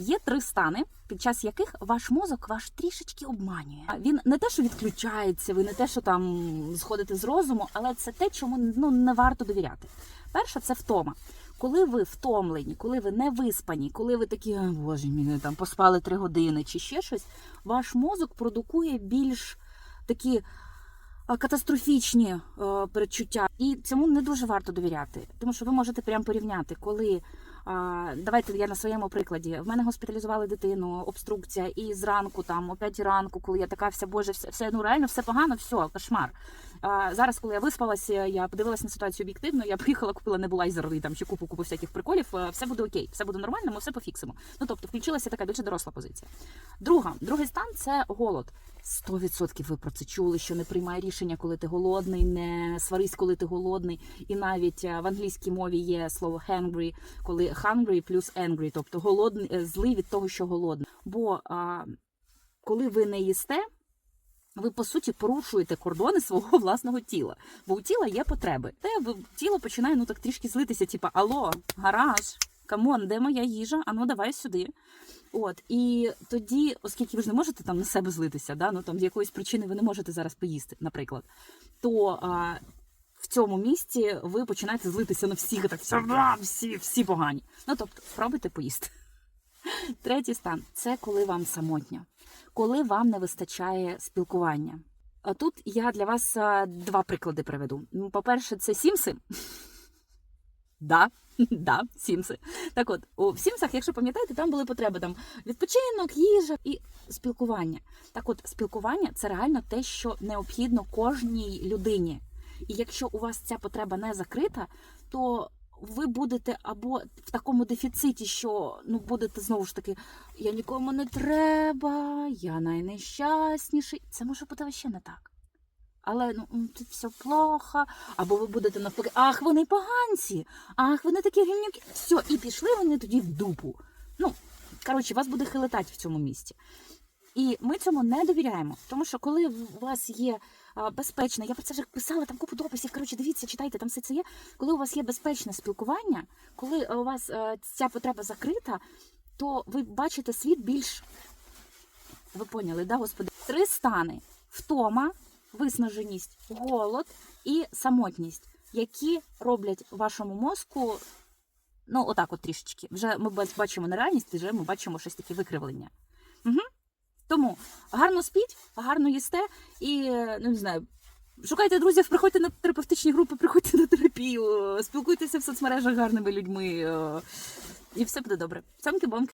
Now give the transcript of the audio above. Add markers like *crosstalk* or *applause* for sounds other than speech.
Є три стани, під час яких ваш мозок ваш трішечки обманює. Він не те, що відключається, ви не те, що там сходите з розуму, але це те, чому ну не варто довіряти. Перше, це втома. Коли ви втомлені, коли ви не виспані, коли ви такі, боже мій, там поспали три години чи ще щось, ваш мозок продукує більш такі катастрофічні е, передчуття, і цьому не дуже варто довіряти, тому що ви можете прямо порівняти, коли давайте я на своєму прикладі. В мене госпіталізували дитину, обструкція, і зранку, там о 5 ранку, коли я така вся боже, все, все ну реально все погано, все, кошмар. Зараз, коли я виспалася, я подивилася на ситуацію об'єктивно. Я приїхала, купила небулайзер і там ще купу купу всяких приколів. е, Все буде окей, все буде нормально, ми все пофіксимо. Ну тобто, включилася така більше доросла позиція. Друга, другий стан це голод. 100% ви про це чули, що не приймай рішення, коли ти голодний, не сварись, коли ти голодний. І навіть е, в англійській мові є слово hungry, коли hungry плюс angry, тобто голодний, е, злий від того, що голодний. Бо а, коли ви не їсте, ви по суті порушуєте кордони свого *laughs* власного тіла, бо у тіла є потреби. Те тіло починає ну так трішки злитися, типа Алло, гараж, камон, де моя їжа? Ану, давай сюди. От і тоді, оскільки ви ж не можете там на себе злитися, да, ну там з якоїсь причини ви не можете зараз поїсти, наприклад, то а, в цьому місці ви починаєте злитися на всіх, так всі, «Ра, всі, погані. Ну тобто, спробуйте поїсти. *laughs* Третій стан це коли вам самотньо, коли вам не вистачає спілкування. Тут я для вас два приклади приведу. Ну, По-перше, це Сімси. *laughs* Да, *laughs* да, Сімси. Так от, у Сімсах, якщо пам'ятаєте, там були потреби там відпочинок, їжа і спілкування. Так от, спілкування це реально те, що необхідно кожній людині. І якщо у вас ця потреба не закрита, то ви будете або в такому дефіциті, що ну будете знову ж таки, я нікому не треба, я найнещасніший. Це може бути ще не так. Але ну тут все плохо, або ви будете навпаки, ах, вони поганці, ах, вони такі гівнюки. Все, і пішли вони тоді в дупу. Ну, коротше, вас буде хилитати в цьому місці. І ми цьому не довіряємо, тому що коли у вас є безпечне, я про це вже писала там купу дописів. Коротше, дивіться, читайте, там все це є. Коли у вас є безпечне спілкування, коли у вас е, ця потреба закрита, то ви бачите світ більш. Ви поняли, да, господи? Три стани: втома, виснаженість, голод і самотність, які роблять вашому мозку. Ну, отак, от трішечки. Вже ми бач- бачимо нереальність, вже ми бачимо щось таке викривлення. Тому гарно спіть, гарно їсте і ну не знаю. Шукайте друзів, приходьте на терапевтичні групи, приходьте на терапію, спілкуйтеся в соцмережах гарними людьми, е, і все буде добре. Цямки-бомки.